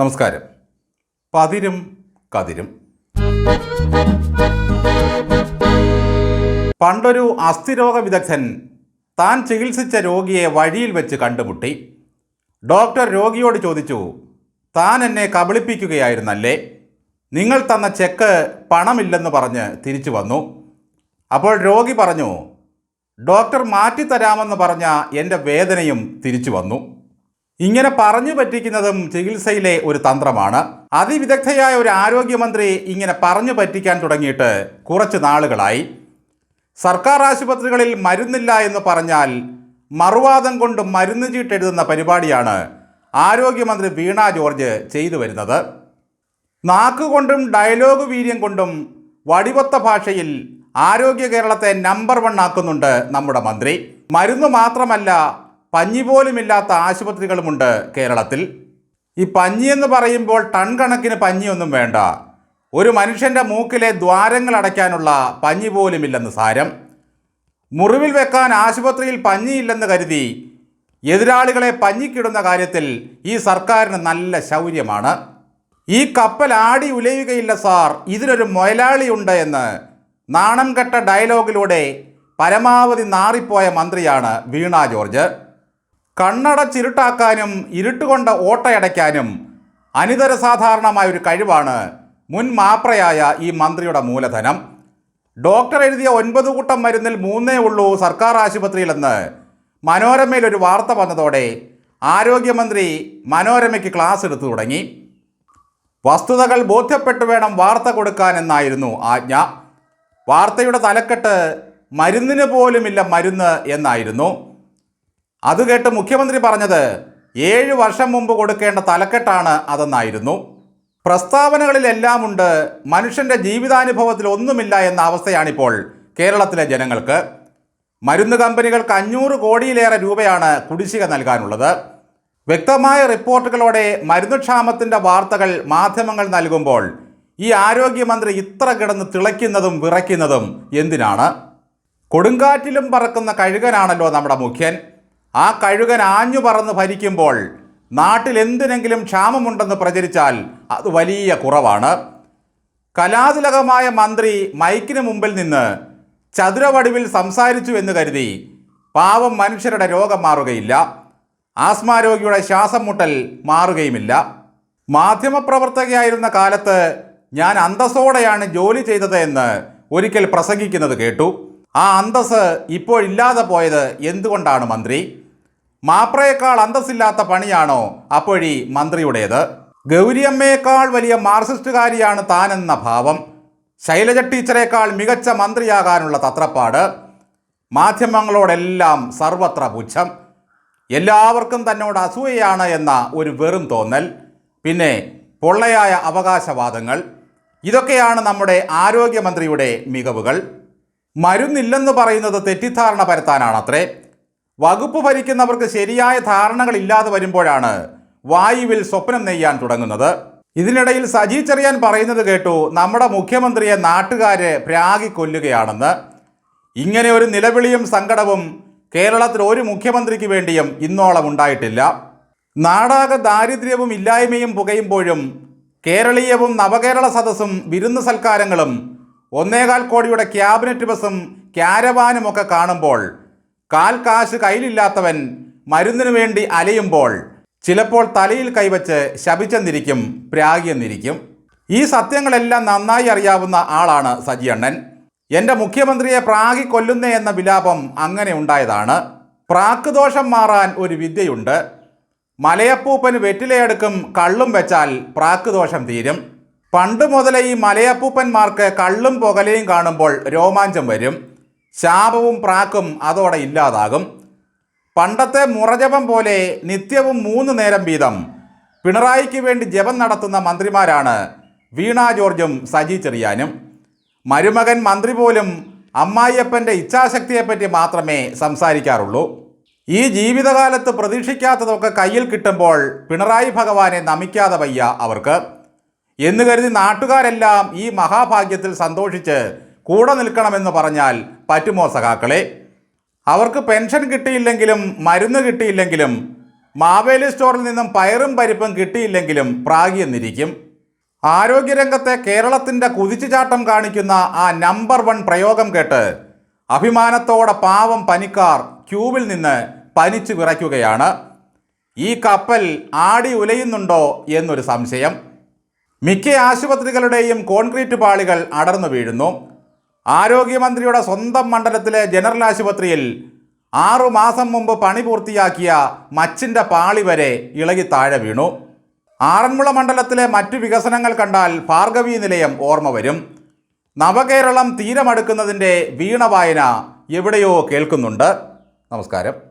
നമസ്കാരം. പതിരും കതിരും. പണ്ടൊരു അസ്ഥിരോഗ വിദഗ്ധൻ താൻ ചികിത്സിച്ച രോഗിയെ വഴിയിൽ വെച്ച് കണ്ടുമുട്ടി. ഡോക്ടർ രോഗിയോട് ചോദിച്ചു താൻ എന്നെ കബളിപ്പിക്കുകയായിരുന്നല്ലേ? നിങ്ങൾ തന്ന ചെക്ക് പണമില്ലെന്ന് പറഞ്ഞ് തിരിച്ചു വന്നു. അപ്പോൾ രോഗി പറഞ്ഞു ഡോക്ടർ മാറ്റിത്തരാമെന്ന് പറഞ്ഞ എന്റെ വേദനയും തിരിച്ചു വന്നു. ഇങ്ങനെ പറഞ്ഞു പറ്റിക്കുന്നതും ചികിത്സയിലെ ഒരു തന്ത്രമാണ്. അതിവിദഗ്ധയായ ഒരു ആരോഗ്യമന്ത്രി ഇങ്ങനെ പറഞ്ഞു പറ്റിക്കാൻ തുടങ്ങിയിട്ട് കുറച്ച് നാളുകളായി. സർക്കാർ ആശുപത്രികളിൽ മരുന്നില്ല എന്ന് പറഞ്ഞാൽ മറുവാദം കൊണ്ട് മരുന്ന് ചീട്ടെഴുതുന്ന പരിപാടിയാണ് ആരോഗ്യമന്ത്രി വീണ ജോർജ് ചെയ്തു വരുന്നത്. നാക്കുകൊണ്ടും ഡയലോഗ് വീര്യം കൊണ്ടും വടിവത്ത ഭാഷയിൽ ആരോഗ്യ കേരളത്തെ നമ്പർ വൺ ആക്കുന്നുണ്ട് നമ്മുടെ മന്ത്രി. മരുന്ന് മാത്രമല്ല പഞ്ഞി പോലുമില്ലാത്ത ആശുപത്രികളുമുണ്ട് കേരളത്തിൽ. ഈ പഞ്ഞി എന്ന് പറയുമ്പോൾ ടൺ കണക്കിന് പഞ്ഞിയൊന്നും വേണ്ട. ഒരു മനുഷ്യന്റെ മൂക്കിലെ ദ്വാരങ്ങൾ അടയ്ക്കാനുള്ള പഞ്ഞി പോലുമില്ലെന്ന് സാരം. മുറിവിൽ വെക്കാൻ ആശുപത്രിയിൽ പഞ്ഞിയില്ലെന്ന് കരുതി എതിരാളികളെ പഞ്ഞിക്കിടുന്ന കാര്യത്തിൽ ഈ സർക്കാരിന് നല്ല ശൗര്യമാണ്. ഈ കപ്പൽ ആടി ഉലയുകയില്ല സാർ. ഇതിനൊരു മൊയലാളിയുണ്ട് എന്ന് നാണം കെട്ട ഡയലോഗിലൂടെ പരമാവധി നാറിപ്പോയ മന്ത്രിയാണ് വീണ ജോർജ്. കണ്ണടച്ചിരുട്ടാക്കാനും ഇരുട്ടുകൊണ്ട് ഓട്ടയടയ്ക്കാനും അനിതര സാധാരണമായ ഒരു കഴിവാണ് മുൻ മാപ്രയായ ഈ മന്ത്രിയുടെ മൂലധനം. ഡോക്ടർ എഴുതിയ ഒൻപത് കൂട്ടം മരുന്നിൽ മൂന്നേ ഉള്ളൂ സർക്കാർ ആശുപത്രിയിലെന്ന് മനോരമയിൽ ഒരു വാർത്ത വന്നതോടെ ആരോഗ്യമന്ത്രി മനോരമയ്ക്ക് ക്ലാസ് എടുത്തു തുടങ്ങി. വസ്തുതകൾ ബോധ്യപ്പെട്ടു വേണം വാർത്ത കൊടുക്കാനെന്നായിരുന്നു ആജ്ഞ. വാർത്തയുടെ തലക്കെട്ട് മരുന്നിന് പോലുമില്ല മരുന്ന് എന്നായിരുന്നു. അത് കേട്ട് മുഖ്യമന്ത്രി പറഞ്ഞത് ഏഴ് വർഷം മുമ്പ് കൊടുക്കേണ്ട തലക്കെട്ടാണ് അതെന്നായിരുന്നു. പ്രസ്താവനകളിലെല്ലാം ഉണ്ട് മനുഷ്യന്റെ ജീവിതാനുഭവത്തിൽ ഒന്നുമില്ല എന്ന അവസ്ഥയാണിപ്പോൾ കേരളത്തിലെ ജനങ്ങൾക്ക്. മരുന്ന് കമ്പനികൾക്ക് അഞ്ഞൂറ് കോടിയിലേറെ രൂപയാണ് കുടിശ്ശിക നൽകാനുള്ളത്. വ്യക്തമായ റിപ്പോർട്ടുകളോടെ മരുന്നുക്ഷാമത്തിന്റെ വാർത്തകൾ മാധ്യമങ്ങൾ നൽകുമ്പോൾ ഈ ആരോഗ്യമന്ത്രി ഇത്ര കിടന്ന് തിളയ്ക്കുന്നതും വിറയ്ക്കുന്നതും എന്തിനാണ്? കൊടുങ്കാറ്റിലും പറക്കുന്ന കഴുകനാണല്ലോ നമ്മുടെ മുഖ്യൻ. ആ കഴുകൻ ആഞ്ഞു പറന്ന് ഭരിക്കുമ്പോൾ നാട്ടിൽ എന്തിനെങ്കിലും ക്ഷാമമുണ്ടെന്ന് പ്രചരിച്ചാൽ അത് വലിയ കുറവാണ്. കലാതിലകമായ മന്ത്രി മൈക്കിന് മുമ്പിൽ നിന്ന് ചതുരവടിവിൽ സംസാരിച്ചു എന്ന് കരുതി പാവം മനുഷ്യരുടെ രോഗം മാറുകയില്ല. ആസ്മാ രോഗിയുടെ ശ്വാസം മുട്ടൽ മാറുകയുമില്ല. മാധ്യമപ്രവർത്തകയായിരുന്ന കാലത്ത് ഞാൻ അന്തസ്സോടെയാണ് ജോലി ചെയ്തത് എന്ന് ഒരിക്കൽ പ്രസംഗിക്കുന്നത് കേട്ടു. ആ അന്തസ് ഇപ്പോഴില്ലാതെ പോയത് എന്തുകൊണ്ടാണ് മന്ത്രി? മാപ്രയേക്കാൾ അന്തസ്സില്ലാത്ത പണിയാണോ അപ്പോഴീ മന്ത്രിയുടേത്? ഗൗരിയമ്മയേക്കാൾ വലിയ മാർക്സിസ്റ്റുകാരിയാണ് താനെന്ന ഭാവം. ശൈലജ ടീച്ചറേക്കാൾ മികച്ച മന്ത്രിയാകാനുള്ള തത്രപ്പാട്. മാധ്യമങ്ങളോടെല്ലാം സർവത്ര പുച്ഛം. എല്ലാവർക്കും തന്നോട് അസൂയയാണ് എന്ന ഒരു വെറും തോന്നൽ. പിന്നെ പൊള്ളയായ അവകാശവാദങ്ങൾ. ഇതൊക്കെയാണ് നമ്മുടെ ആരോഗ്യമന്ത്രിയുടെ മികവുകൾ. മരുന്നില്ലെന്ന് പറയുന്നത് തെറ്റിദ്ധാരണ പരത്താനാണത്രേ. വകുപ്പ് ഭരിക്കുന്നവർക്ക് ശരിയായ ധാരണകളില്ലാതെ വരുമ്പോഴാണ് വായുവിൽ സ്വപ്നം നെയ്യാൻ തുടങ്ങുന്നത്. ഇതിനിടയിൽ സജി ചെറിയാൻ പറയുന്നത് കേട്ടു നമ്മുടെ മുഖ്യമന്ത്രിയെ നാട്ടുകാരെ പ്രാഗി കൊല്ലുകയാണെന്ന്. ഇങ്ങനെ ഒരു നിലവിളിയും സങ്കടവും കേരളത്തിൽ ഒരു മുഖ്യമന്ത്രിക്ക് വേണ്ടിയും ഇന്നോളം ഉണ്ടായിട്ടില്ല. നാടാകെ ദാരിദ്ര്യവും ഇല്ലായ്മയും പുകയുമ്പോഴും കേരളീയവും നവകേരള സദസ്സും വിരുന്ന് സൽക്കാരങ്ങളും ഒന്നേകാൽ കോടിയുടെ ക്യാബിനറ്റ് ബസും ക്യാരവാനും ഒക്കെ കാണുമ്പോൾ കാൽ കാശ് കയ്യിലില്ലാത്തവൻ മരുന്നിനു വേണ്ടി അലയുമ്പോൾ ചിലപ്പോൾ തലയിൽ കൈവച്ച് ശപിച്ചെന്നിരിക്കും പ്രാഗിയെന്നിരിക്കും. ഈ സത്യങ്ങളെല്ലാം നന്നായി അറിയാവുന്ന ആളാണ് സജിയണ്ണൻ എന്റെ മുഖ്യമന്ത്രിയെ പ്രാഗി കൊല്ലുന്നേ എന്ന വിലാപം അങ്ങനെ ഉണ്ടായതാണ്. പ്രാക്ക് ദോഷം മാറാൻ ഒരു വിദ്യയുണ്ട്. മലയപ്പൂപ്പന് വെറ്റിലയെടുക്കും കള്ളും വെച്ചാൽ പ്രാക്ക് ദോഷം തീരും. പണ്ട് മുതലേ ഈ മലയപ്പൂപ്പന്മാർക്ക് കള്ളും പുകലയും കാണുമ്പോൾ രോമാഞ്ചം വരും. ശാപവും പ്രാക്കും അതോടെ ഇല്ലാതാകും. പണ്ടത്തെ മുറജപം പോലെ നിത്യവും മൂന്ന് നേരം വീതം. പിണറായിക്ക് വേണ്ടി ജപം നടത്തുന്ന മന്ത്രിമാരാണ് വീണ ജോർജും സജി ചെറിയാനും. മരുമകൻ മന്ത്രി പോലും അമ്മായിയപ്പന്റെ ഇച്ഛാശക്തിയെപ്പറ്റി മാത്രമേ സംസാരിക്കാറുള്ളൂ. ഈ ജീവിതകാലത്ത് പ്രതീക്ഷിക്കാത്തതൊക്കെ കയ്യിൽ കിട്ടുമ്പോൾ പിണറായി ഭഗവാനെ നമിക്കാതെ വയ്യ അവർക്ക്. എന്ന് കരുതി നാട്ടുകാരെല്ലാം ഈ മഹാഭാഗ്യത്തിൽ സന്തോഷിച്ച് കൂടെ നിൽക്കണമെന്ന് പറഞ്ഞാൽ പറ്റുമോ സഖാക്കളെ? അവർക്ക് പെൻഷൻ കിട്ടിയില്ലെങ്കിലും മരുന്ന് കിട്ടിയില്ലെങ്കിലും മാവേലി സ്റ്റോറിൽ നിന്നും പയറും പരിപ്പും കിട്ടിയില്ലെങ്കിലും പ്രാഗിയെന്നിരിക്കും ആരോഗ്യരംഗത്തെ കേരളത്തിന്റെ കുതിച്ചുചാട്ടം കാണിക്കുന്ന ആ നമ്പർ വൺ പ്രയോഗം കേട്ട് അഭിമാനത്തോടെ പാവം പനിക്കാർ ക്യൂവിൽ നിന്ന് പനിച്ചു വിറയ്ക്കുകയാണ്. ഈ കപ്പൽ ആടി ഉലയുന്നുണ്ടോ എന്നൊരു സംശയം. മിക്ക ആശുപത്രികളുടെയും കോൺക്രീറ്റ് പാളികൾ അടർന്നു വീഴുന്നു. ആരോഗ്യമന്ത്രിയുടെ സ്വന്തം മണ്ഡലത്തിലെ ജനറൽ ആശുപത്രിയിൽ ആറു മാസം മുമ്പ് പണി പൂർത്തിയാക്കിയ മച്ചിന്റെ പാളി വരെ ഇളകി താഴെ വീണു. ആറന്മുള മണ്ഡലത്തിലെ മറ്റു വികസനങ്ങൾ കണ്ടാൽ ഭാർഗവി നിലയം ഓർമ്മ വരും. നവകേരളം തീരമടുക്കുന്നതിന്റെ വീണവായന എവിടെയോ കേൾക്കുന്നുണ്ട്. നമസ്കാരം.